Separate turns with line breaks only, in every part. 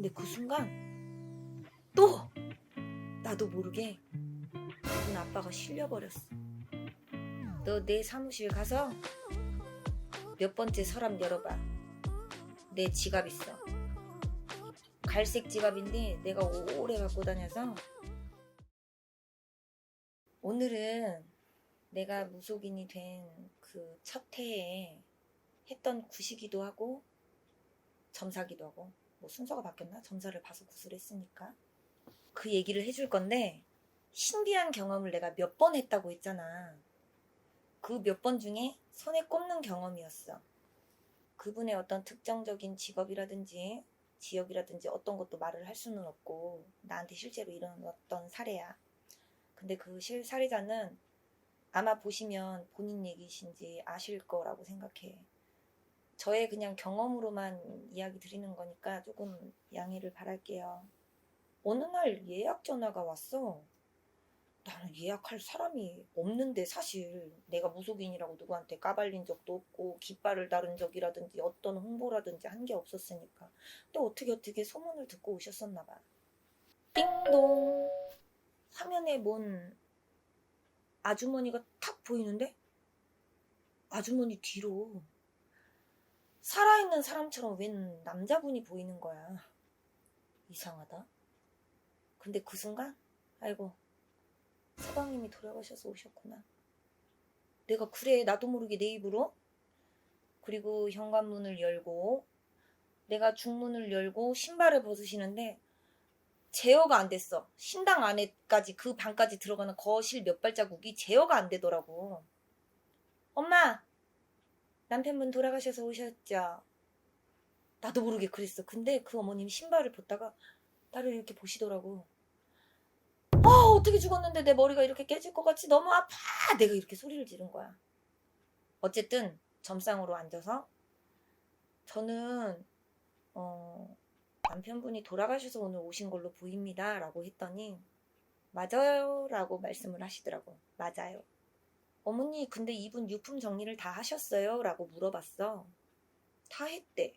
근데 그 순간 또 나도 모르게 군 아빠가 실려버렸어. 너 내 사무실 가서 몇 번째 서랍 열어봐. 내 지갑 있어. 갈색 지갑인데 내가 오래 갖고 다녀서 오늘은 내가 무속인이 된 그 첫 해에 했던 굿이기도 하고 점사기도 하고 뭐 순서가 바뀌었나? 점사를 봐서 굿을 했으니까 그 얘기를 해줄 건데 신비한 경험을 내가 몇 번 했다고 했잖아. 그 몇 번 중에 손에 꼽는 경험이었어. 그분의 어떤 특정적인 직업이라든지 지역이라든지 어떤 것도 말을 할 수는 없고 나한테 실제로 일어났던 사례야. 근데 그 실 사례자는 아마 보시면 본인 얘기신지 아실 거라고 생각해. 저의 그냥 경험으로만 이야기 드리는 거니까 조금 양해를 바랄게요. 어느 날 예약 전화가 왔어. 나는 예약할 사람이 없는데 사실 내가 무속인이라고 누구한테 까발린 적도 없고 깃발을 다룬 적이라든지 어떤 홍보라든지 한 게 없었으니까. 근데 어떻게 어떻게 소문을 듣고 오셨었나 봐. 띵동. 화면에 뭔 아주머니가 탁 보이는데 아주머니 뒤로 살아있는 사람처럼 웬 남자분이 보이는 거야. 이상하다. 근데 그 순간 아이고 서방님이 돌아가셔서 오셨구나. 내가 그래 나도 모르게 내 입으로 그리고 현관문을 열고 내가 중문을 열고 신발을 벗으시는데 제어가 안 됐어. 신당 안에까지 그 방까지 들어가는 거실 몇 발자국이 제어가 안 되더라고. 엄마 남편분 돌아가셔서 오셨죠. 나도 모르게 그랬어. 근데 그 어머님이 신발을 벗다가 나를 이렇게 보시더라고. 아 어떻게 죽었는데 내 머리가 이렇게 깨질 것 같이 너무 아파. 내가 이렇게 소리를 지른 거야. 어쨌든 점상으로 앉아서 저는 어, 남편분이 돌아가셔서 오늘 오신 걸로 보입니다. 라고 했더니 맞아요. 라고 말씀을 하시더라고. 맞아요. 어머니 근데 이분 유품 정리를 다 하셨어요? 라고 물어봤어. 다 했대.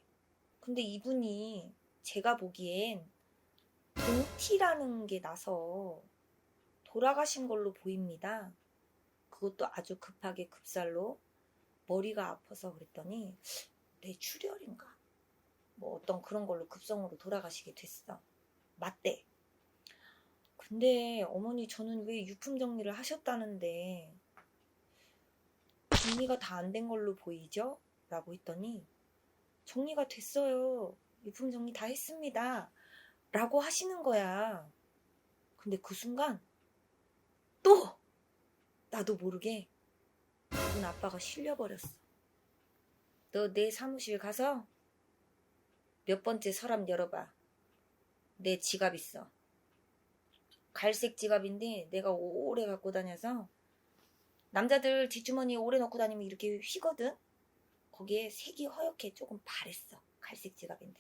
근데 이분이 제가 보기엔 동티라는 게 나서 돌아가신 걸로 보입니다. 그것도 아주 급하게 급살로 머리가 아파서 그랬더니 뇌출혈인가? 뭐 어떤 그런 걸로 급성으로 돌아가시게 됐어. 맞대. 근데 어머니 저는 왜 유품 정리를 하셨다는데 정리가 다 안 된 걸로 보이죠? 라고 했더니 정리가 됐어요. 유품 정리 다 했습니다. 라고 하시는 거야. 근데 그 순간 또 나도 모르게 군 아빠가 실려버렸어. 너 내 사무실 가서 몇 번째 서랍 열어봐. 내 지갑 있어. 갈색 지갑인데 내가 오래 갖고 다녀서 남자들 뒷주머니에 오래 넣고 다니면 이렇게 휘거든? 거기에 색이 허옇게 조금 바랬어. 갈색 지갑인데.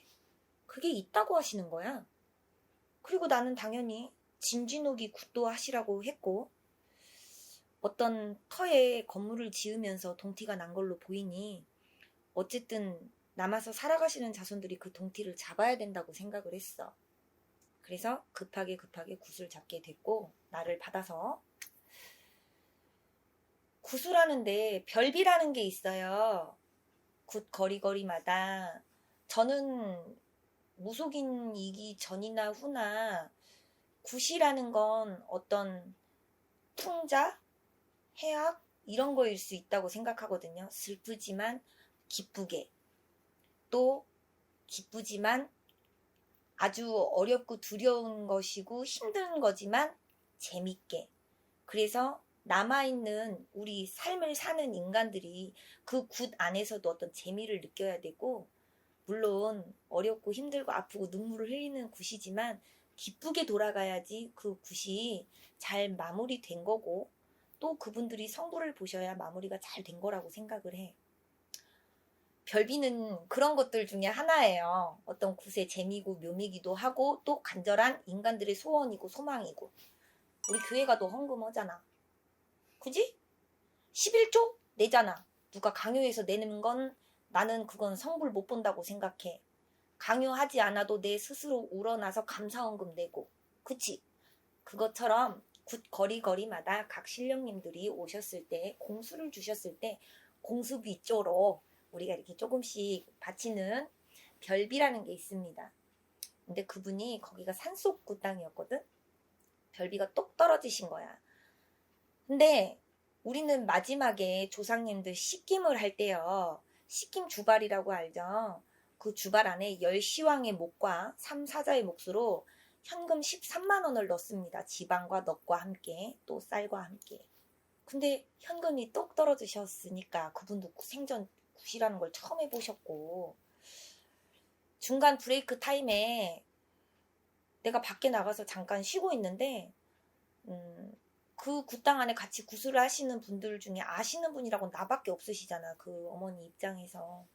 그게 있다고 하시는 거야. 그리고 나는 당연히 진진옥이 굿도 하시라고 했고 어떤 터에 건물을 지으면서 동티가 난 걸로 보이니 어쨌든 남아서 살아가시는 자손들이 그 동티를 잡아야 된다고 생각을 했어. 그래서 급하게 급하게 굿을 잡게 됐고 나를 받아서 구슬하는데 별비라는 게 있어요. 굿 거리거리마다 저는 무속인이기 전이나 후나 굿이라는 건 어떤 풍자, 해악 이런 거일 수 있다고 생각하거든요. 슬프지만 기쁘게 또 기쁘지만 아주 어렵고 두려운 것이고 힘든 거지만 재밌게 그래서 남아있는 우리 삶을 사는 인간들이 그 굿 안에서도 어떤 재미를 느껴야 되고 물론 어렵고 힘들고 아프고 눈물을 흘리는 굿이지만 기쁘게 돌아가야지 그 굿이 잘 마무리된 거고 또 그분들이 성부를 보셔야 마무리가 잘 된 거라고 생각을 해. 별비는 그런 것들 중에 하나예요. 어떤 굿의 재미고 묘미기도 하고 또 간절한 인간들의 소원이고 소망이고 우리 교회가 더 헌금하잖아. 그지? 11조 내잖아. 누가 강요해서 내는 건 나는 그건 성불 못 본다고 생각해. 강요하지 않아도 내 스스로 우러나서 감사원금 내고 그치? 그것처럼 굿 거리거리마다 각 신령님들이 오셨을 때 공수를 주셨을 때 공수비 쪼로 우리가 이렇게 조금씩 바치는 별비라는 게 있습니다. 근데 그분이 거기가 산속구 땅이었거든? 별비가 똑 떨어지신 거야. 근데 우리는 마지막에 조상님들 식김을 할 때요. 식김 주발이라고 알죠? 그 주발 안에 열시왕의 목과 삼사자의 몫으로 현금 13만 원을 넣습니다. 지방과 넛과 함께 또 쌀과 함께. 근데 현금이 똑 떨어지셨으니까 그분도 생전 굿이라는 걸 처음 해보셨고 중간 브레이크 타임에 내가 밖에 나가서 잠깐 쉬고 있는데 음, 그 굿당 안에 같이 구슬을 하시는 분들 중에 아시는 분이라고 나밖에 없으시잖아. 그 어머니 입장에서.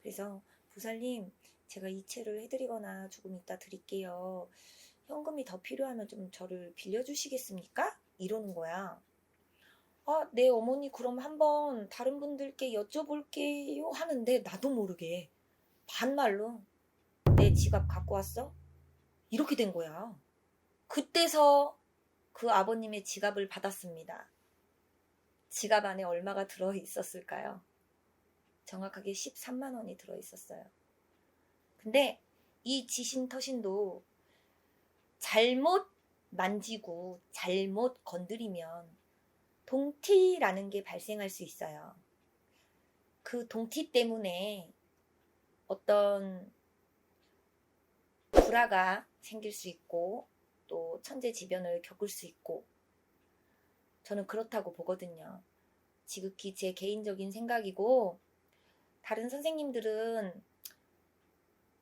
그래서 보살님 제가 이체를 해드리거나 조금 이따 드릴게요. 현금이 더 필요하면 좀 저를 빌려주시겠습니까? 이러는 거야. 아, 네, 어머니, 그럼 한번 다른 분들께 여쭤볼게요 하는데, 나도 모르게 반말로, 내 지갑 갖고 왔어? 이렇게 된 거야. 그때서 그 아버님의 지갑을 받았습니다. 지갑 안에 얼마가 들어 있었을까요? 정확하게 13만 원이 들어 있었어요. 근데 이 지신 터신도 잘못 만지고 잘못 건드리면 동티라는 게 발생할 수 있어요. 그 동티 때문에 어떤 불화가 생길 수 있고 또 천재지변을 겪을 수 있고 저는 그렇다고 보거든요. 지극히 제 개인적인 생각이고 다른 선생님들은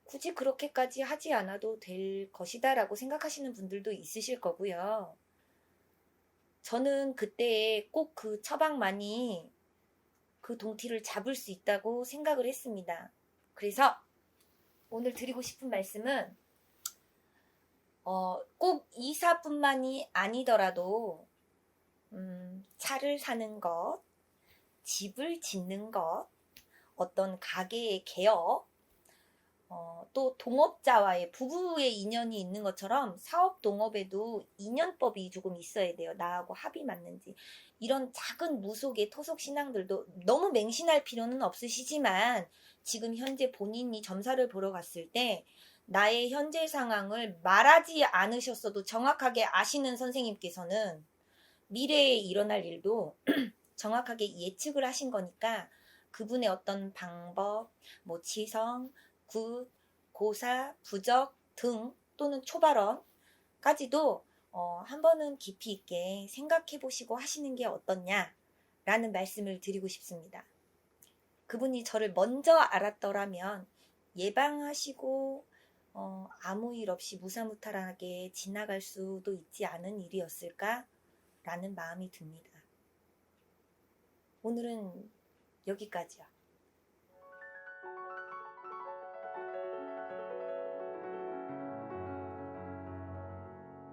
굳이 그렇게까지 하지 않아도 될 것이다 라고 생각하시는 분들도 있으실 거고요. 저는 그때에 꼭 그 처방만이 그 동티를 잡을 수 있다고 생각을 했습니다. 그래서 오늘 드리고 싶은 말씀은 어, 꼭 이사뿐만이 아니더라도 음, 차를 사는 것, 집을 짓는 것, 어떤 가게의 개업, 어, 또 동업자와의 부부의 인연이 있는 것처럼 사업 동업에도 인연법이 조금 있어야 돼요. 나하고 합이 맞는지. 이런 작은 무속의 토속 신앙들도 너무 맹신할 필요는 없으시지만 지금 현재 본인이 점사를 보러 갔을 때 나의 현재 상황을 말하지 않으셨어도 정확하게 아시는 선생님께서는 미래에 일어날 일도 정확하게 예측을 하신 거니까 그분의 어떤 방법, 뭐 지성, 굿, 고사, 부적 등 또는 초발언까지도 어, 한 번은 깊이 있게 생각해 보시고 하시는 게 어떻냐라는 말씀을 드리고 싶습니다. 그분이 저를 먼저 알았더라면 예방하시고 어, 아무 일 없이 무사무탈하게 지나갈 수도 있지 않은 일이었을까라는 마음이 듭니다. 오늘은 여기까지요.